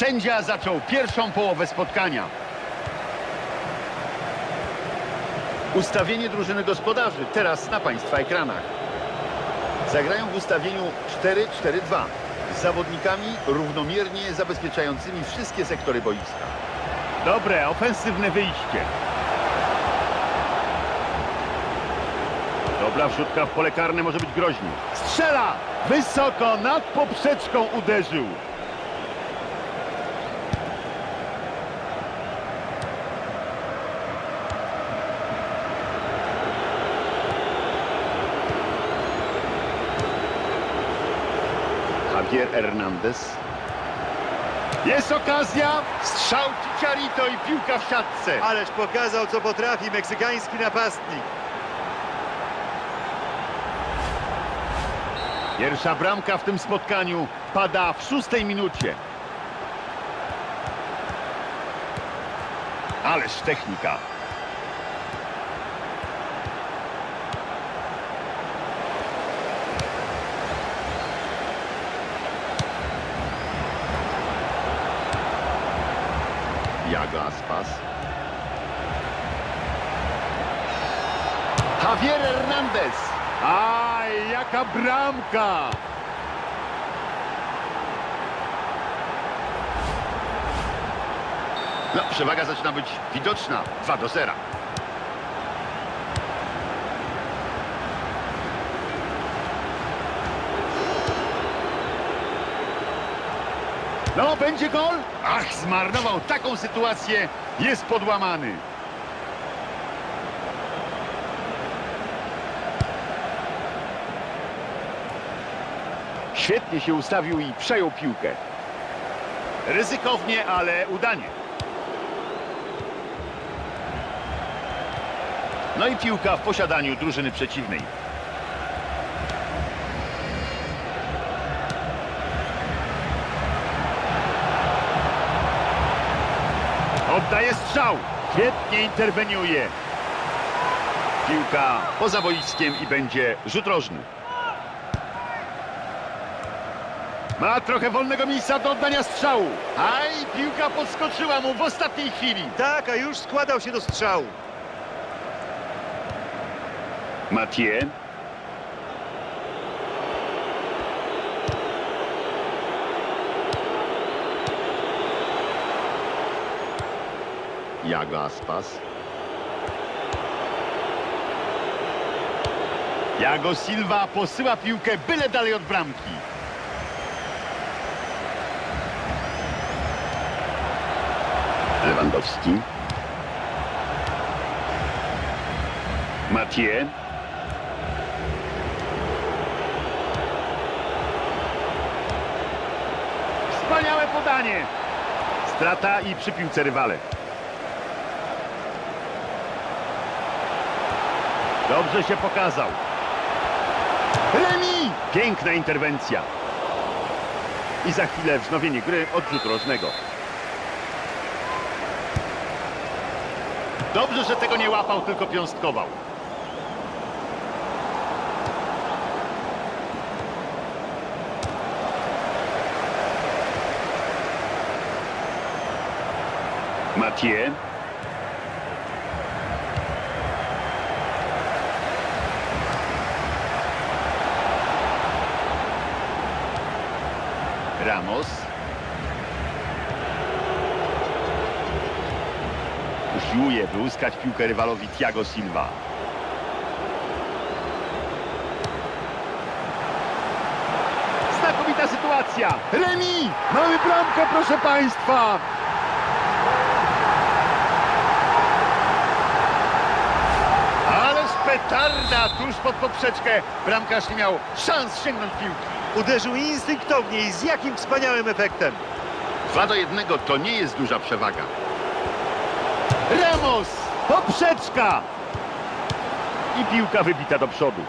Sędzia zaczął pierwszą połowę spotkania. Ustawienie drużyny gospodarzy teraz na Państwa ekranach. Zagrają w ustawieniu 4-4-2 z zawodnikami równomiernie zabezpieczającymi wszystkie sektory boiska. Dobre, ofensywne wyjście. Dobra wrzutka w pole karne może być groźny. Strzela! Wysoko nad poprzeczką uderzył. Javier Hernandez. Jest okazja! Strzał Chicharito i piłka w siatce. Ależ pokazał, co potrafi meksykański napastnik. Pierwsza bramka w tym spotkaniu pada w szóstej minucie. Ależ technika. Jago Aspas. Javier Hernandez. Aj, jaka bramka! No, przewaga zaczyna być widoczna. 2 do 0. No, będzie gol? Ach, zmarnował taką sytuację. Jest podłamany. Świetnie się ustawił i przejął piłkę. Ryzykownie, ale udanie. No i piłka w posiadaniu drużyny przeciwnej. Oddaje strzał. Świetnie interweniuje. Piłka poza boiskiem i będzie rzut rożny. Ma trochę wolnego miejsca do oddania strzału. Aj, piłka podskoczyła mu w ostatniej chwili. Tak, a już składał się do strzału. Mathieu. Jago Aspas. Jago Silva posyła piłkę byle dalej od bramki. Lewandowski. Mathieu. Wspaniałe podanie. Strata i przy piłce rywale. Dobrze się pokazał. Remi! Piękna interwencja. I za chwilę wznowienie gry odrzut rożnego. Dobrze, że tego nie łapał, tylko piąstkował. Mathieu. Ramos. Usiłuje wyłuskać piłkę rywalowi Thiago Silva. Znakomita sytuacja. Remi! Mamy bramkę, proszę Państwa! Ależ petarda tuż pod poprzeczkę. Bramkarz nie miał szans sięgnąć piłki. Uderzył instynktownie i z jakim wspaniałym efektem. 2 do 1 to nie jest duża przewaga. Ramos! Poprzeczka! I piłka wybita do przodu.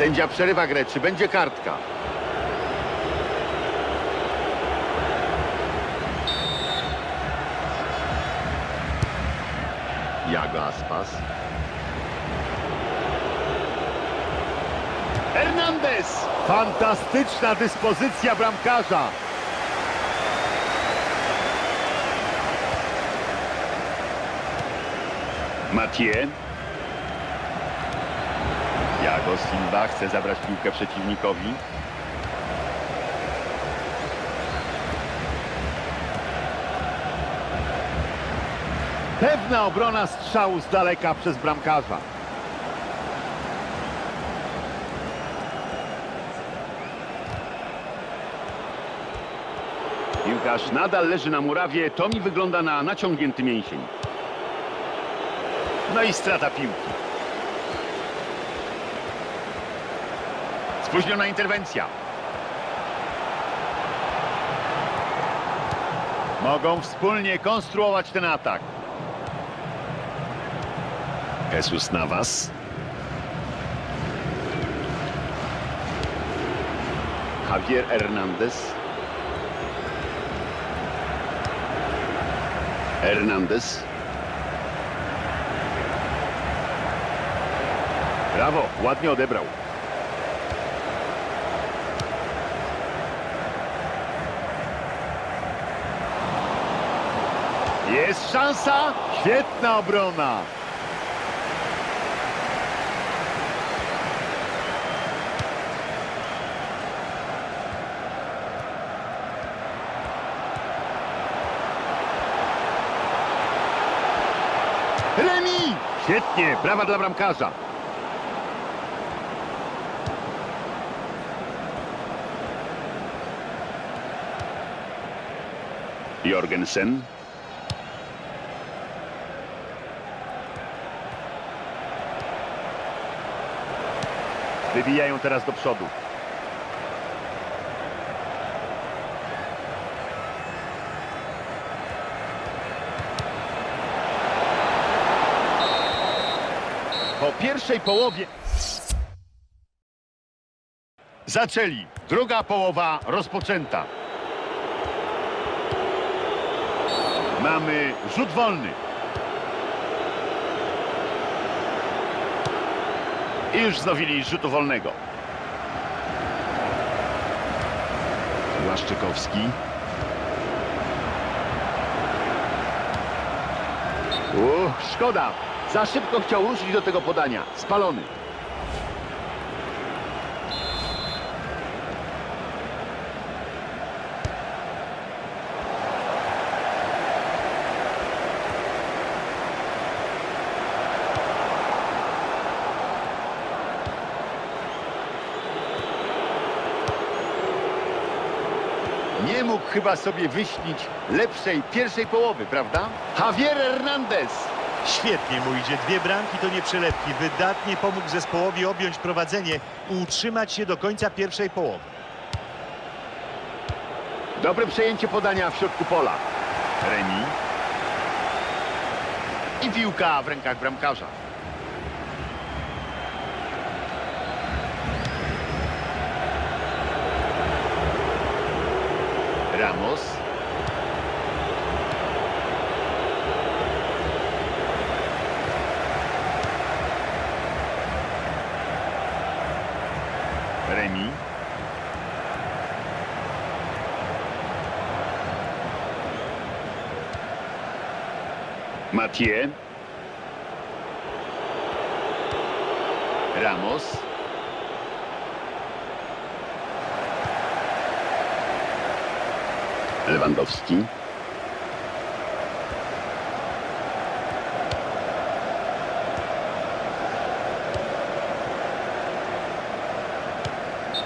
Sędzia przerywa grę. Czy będzie kartka? Jago Aspas. Hernandez! Fantastyczna dyspozycja bramkarza. Mathieu. Jago Silva chce zabrać piłkę przeciwnikowi. Pewna obrona strzału z daleka przez bramkarza. Piłkarz nadal leży na murawie. To mi wygląda na naciągnięty mięsień. No i strata piłki. Spóźniona interwencja. Mogą wspólnie konstruować ten atak. Jesus Navas. Javier Hernandez. Hernandez. Brawo, ładnie odebrał. Jest szansa. Świetna obrona. Remi! Świetnie, brawa dla bramkarza. Jorgensen. Wybijają teraz do przodu. Po pierwszej połowie zaczęli. Druga połowa rozpoczęta. Mamy rzut wolny. I już znowili rzutu wolnego. Błaszczykowski. Uch, szkoda. Za szybko chciał ruszyć do tego podania. Spalony. Nie mógł chyba sobie wyśnić lepszej pierwszej połowy, prawda? Javier Hernandez. Świetnie mu idzie. Dwie bramki to nie przelewki. Wydatnie pomógł zespołowi objąć prowadzenie i utrzymać się do końca pierwszej połowy. Dobre przejęcie podania w środku pola. Remi. I piłka w rękach bramkarza. Ramos. Remi. Mathieu. Ramos. Lewandowski.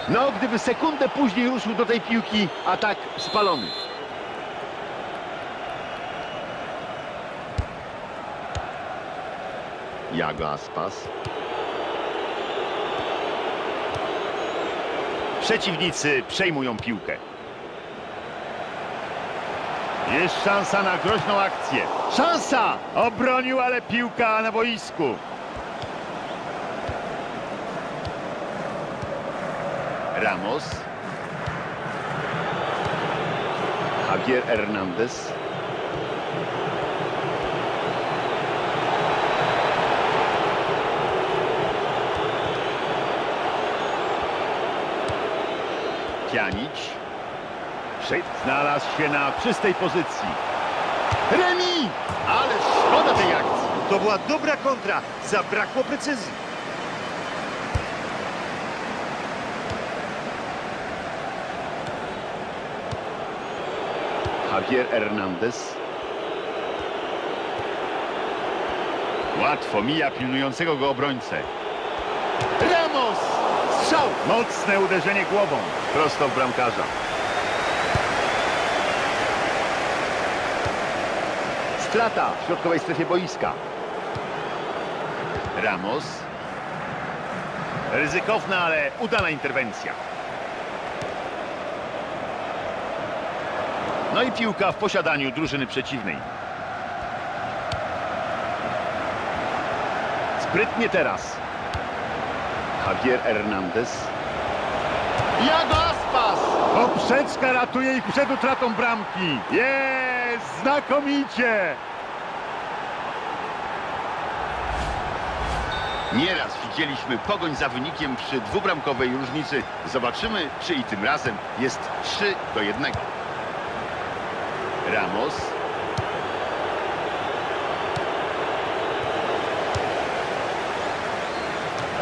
No, gdyby sekundę później ruszył do tej piłki, atak spalony. Jago Aspas. Przeciwnicy przejmują piłkę. Jest szansa na groźną akcję. Szansa! Obronił, ale piłka na boisku. Ramos. Javier Hernandez. Pjanić. Znalazł się na czystej pozycji. Remi! Ale szkoda tej akcji. To była dobra kontra, zabrakło precyzji. Javier Hernandez. Łatwo mija pilnującego go obrońcę. Ramos! Strzał! Mocne uderzenie głową. Prosto w bramkarza. Strata w środkowej strefie boiska. Ramos. Ryzykowna, ale udana interwencja. No i piłka w posiadaniu drużyny przeciwnej. Sprytnie teraz. Javier Hernandez. Jago Aspas! Poprzeczka ratuje ich przed utratą bramki. Jest! Znakomicie! Nieraz widzieliśmy pogoń za wynikiem przy dwubramkowej różnicy. Zobaczymy, czy i tym razem jest 3 do 1. Ramos.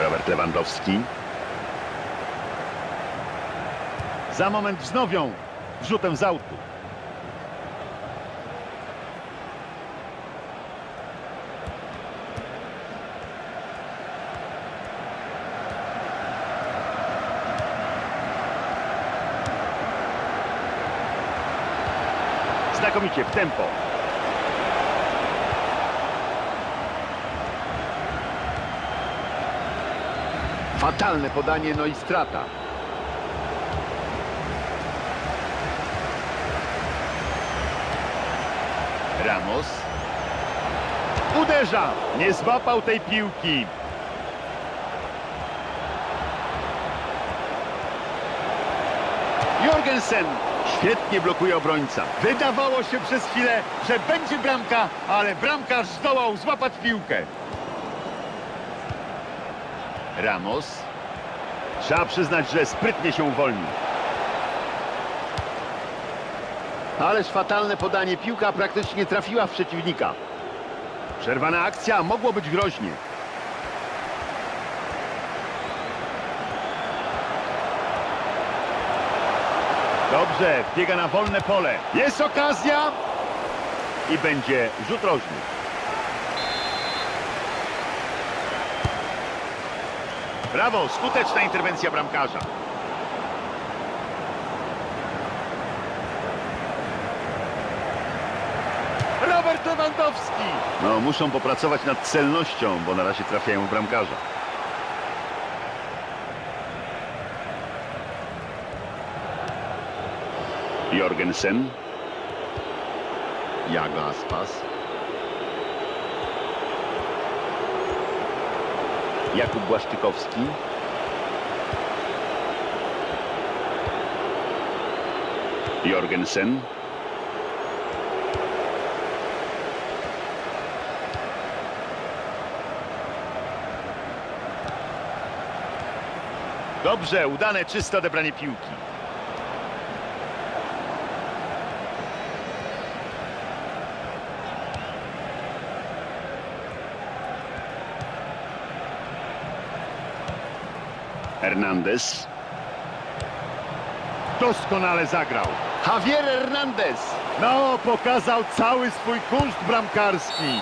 Robert Lewandowski. Za moment wznowią rzutem z autu. Znakomicie w tempo. Fatalne podanie, no i strata. Ramos. Uderza! Nie złapał tej piłki. Jorgensen świetnie blokuje obrońca. Wydawało się przez chwilę, że będzie bramka, ale bramkarz zdołał złapać piłkę. Ramos. Trzeba przyznać, że sprytnie się uwolnił. Ależ fatalne podanie. Piłka praktycznie trafiła w przeciwnika. Przerwana akcja, mogło być groźnie. Dobrze, wbiega na wolne pole. Jest okazja i będzie rzut rożny. Brawo, skuteczna interwencja bramkarza. Robert Lewandowski. No, muszą popracować nad celnością, bo na razie trafiają w bramkarza. Jorgensen. Jago Aspas. Jakub Błaszczykowski. Jorgensen. Dobrze, udane, czyste odebranie piłki. Hernandez. Doskonale zagrał. Javier Hernandez. No, pokazał cały swój kunszt bramkarski.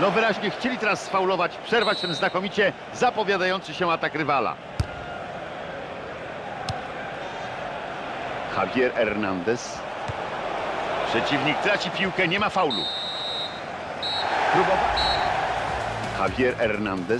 No wyraźnie chcieli teraz sfaulować, przerwać ten znakomicie zapowiadający się atak rywala. Javier Hernandez. Przeciwnik traci piłkę, nie ma faulu. Javier Hernandez.